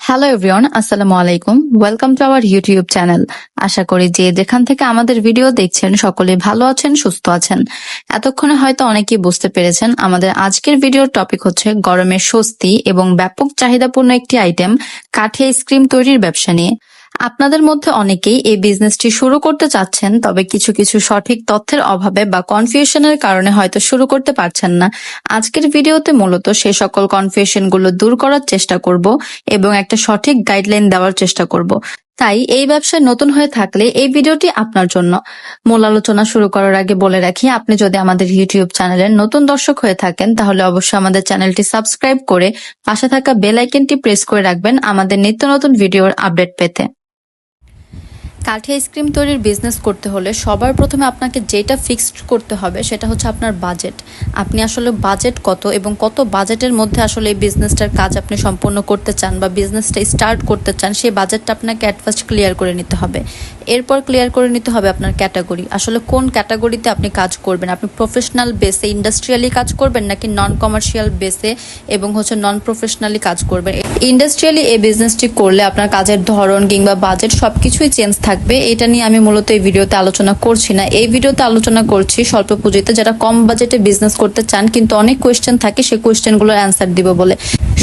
Hello everyone আসসালামু আলাইকুম welcome to our YouTube channel আশা করি যে যেখান থেকে আমাদের ভিডিও দেখছেন, সকলে ভালো আছেন, সুস্থ আছেন। এতক্ষণে হয়তো অনেকেই বুঝতে পেরেছেন, আমাদের আজকের ভিডিওর টপিক হচ্ছে গরমের স্বস্তি এবং ব্যাপক চাহিদাপূর্ণ একটি আইটেম কাঠে আইসক্রিম তৈরির ব্যবসা নিয়ে। আপনাদের মধ্যে অনেকেই এই বিজনেসটি শুরু করতে চাচ্ছেন, তবে কিছু কিছু সঠিক তথ্যের অভাবে বা কনফিউশনের কারণে হয়তো শুরু করতে পারছেন না। আজকের ভিডিওতে মূলত সে সকল কনফিউশনগুলো দূর করার চেষ্টা করব এবং একটা সঠিক গাইডলাইন দেওয়ার চেষ্টা করব। তাই এই ব্যবসায় নতুন হয়ে থাকলে এই ভিডিওটি আপনার জন্য। মূল আলোচনা শুরু করার আগে বলে রাখি, আপনি যদি আমাদের ইউটিউব চ্যানেলের নতুন দর্শক হয়ে থাকেন, তাহলে অবশ্যই আমাদের চ্যানেলটি সাবস্ক্রাইব করে পাশে থাকা বেল আইকনটি প্রেস করে রাখবেন আমাদের নিত্য নতুন ভিডিওর আপডেট পেতে। কাঠি আইসক্রিম তৈরির বিজনেস করতে হলে সবার প্রথমে আপনাকে যেটা ফিক্সড করতে হবে সেটা হচ্ছে আপনার বাজেট আপনি আসলে বাজেট কত এবং কত বাজেটের মধ্যে আসলে এই বিজনেসটার কাজ আপনি সম্পন্ন করতে চান বা বিজনেসটা স্টার্ট করতে চান, সেই বাজেটটা আপনাকে ফার্স্ট ক্লিয়ার করে নিতে হবে। এরপর ক্লিয়ার করে নিতে হবে আপনার ক্যাটাগরি আসলে কোন ক্যাটাগরিতে আপনি কাজ করবেন? আপনি প্রফেশনাল বেসে ইন্ডাস্ট্রিয়ালি কাজ করবেন নাকি নন কমার্শিয়াল বেসে এবং হচ্ছে নন প্রফেশনালি কাজ করবেন? ইন্ডাস্ট্রিয়ালি এই বিজনেসটি করলে আপনার কাজের ধরন কিংবা বাজেট সব কিছুই চেঞ্জ থাকবে। এটা নিয়ে আমি মূলত এই ভিডিওতে আলোচনা করছি না। এই ভিডিওতে আলোচনা করছি স্বল্প পুঁজিতে যারা কম বাজেটে বিজনেস করতে চান, কিন্তু অনেক কোয়েশ্চেন থাকে সেই কোয়েশ্চেনগুলোর অ্যান্সার দিব বলে।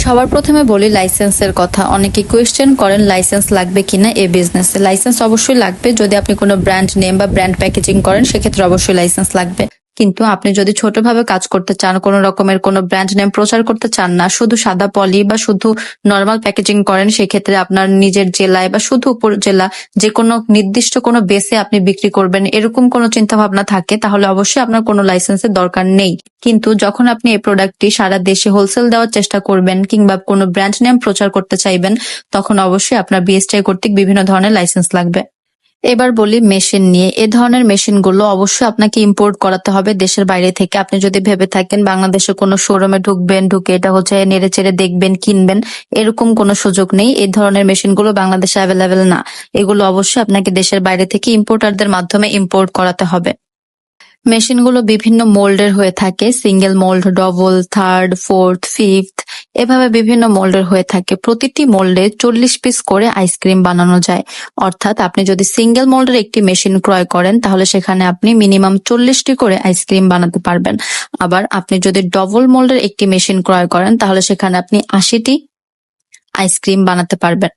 সবার প্রথমে বলি লাইসেন্সের কথা। অনেকে কোয়েশ্চেন করেন লাইসেন্স লাগবে কিনা এই বিজনেসে লাইসেন্স অবশ্যই লাগবে। যদি আপনি কোনো ব্র্যান্ড নেম বা ব্র্যান্ড প্যাকেজিং করেন, সেক্ষেত্রে অবশ্যই লাইসেন্স লাগবে। কিন্তু আপনি যদি ছোটভাবে কাজ করতে চান, কোনো রকমের কোনো ব্র্যান্ড নেম প্রচার করতে চান না, শুধু সাদা পলি বা শুধু নর্মাল প্যাকেজিং করেন, সেক্ষেত্রে আপনার নিজের জেলায় বা শুধু উপজেলা যে কোনো নির্দিষ্ট কোনো বেসে আপনি বিক্রি করবেন, এরকম কোনো চিন্তা ভাবনা থাকে, তাহলে অবশ্যই আপনার কোনো লাইসেন্সের দরকার নেই। কিন্তু যখন আপনি এই প্রোডাক্টটি সারা দেশে হোলসেল দেওয়ার চেষ্টা করবেন কিংবা কোনো ব্র্যান্ড নেম প্রচার করতে চাইবেন, তখন অবশ্যই আপনার বিএসটিআই কর্তৃক বিভিন্ন ধরনের লাইসেন্স লাগবে। এবার বলি মেশিন নিয়ে। এ ধরনের মেশিনগুলো অবশ্যই আপনাকে ইম্পোর্ট করাতে হবে দেশের বাইরে থেকে। আপনি যদি ভেবে থাকেন বাংলাদেশে কোনো শোরুমে ঢুকবেন, ঢুকে এটা হচ্ছে নেড়ে চেড়ে দেখবেন, কিনবেন, এরকম কোনো সুযোগ নেই। এই ধরনের মেশিনগুলো বাংলাদেশে অ্যাভেলেবেল না। এগুলো অবশ্যই আপনাকে দেশের বাইরে থেকে ইম্পোর্টারদের মাধ্যমে ইম্পোর্ট করাতে হবে। মেশিনগুলো বিভিন্ন মোল্ডের হয়ে থাকে। Single mould double third fourth fifth এভাবে বিভিন্ন মোল্ডের হয়ে থাকে। প্রতিটি মোল্ডে চল্লিশ পিস করে আইসক্রিম বানানো যায়। অর্থাৎ আপনি যদি সিঙ্গেল মোল্ডের একটি মেশিন ক্রয় করেন, তাহলে সেখানে আপনি মিনিমাম চল্লিশটি করে আইসক্রিম বানাতে পারবেন। আবার আপনি যদি ডবল মোল্ডের একটি মেশিন ক্রয় করেন, তাহলে সেখানে আপনি আশিটি আইসক্রিম বানাতে পারবেন।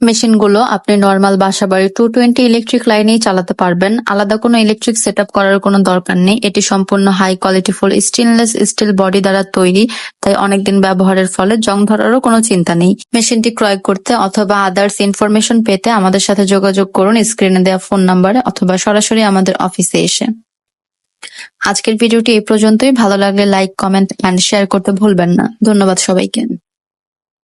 মেশিনগুলো আপনি নর্মাল বাসাবাড়ি টু টোয়েন্টি ইলেকট্রিক লাইনেই চালাতে পারবেন। আলাদা কোনো ইলেকট্রিক সেট করার কোনো দরকার নেই। এটি সম্পূর্ণ high quality full stainless steel body দ্বারা তৈরি, তাই অনেকদিন ব্যবহারের ফলে জং ধরারও কোনো চিন্তা নেই। মেশিনটি ক্রয় করতে অথবা আদার্স ইনফরমেশন পেতে আমাদের সাথে যোগাযোগ করুন স্ক্রিনে দেওয়া ফোন নাম্বারে অথবা সরাসরি আমাদের অফিসে এসে। আজকের ভিডিওটি এই পর্যন্তই। ভালো লাগলে লাইক কমেন্ট অ্যান্ড শেয়ার করতে ভুলবেন না। ধন্যবাদ সবাইকে।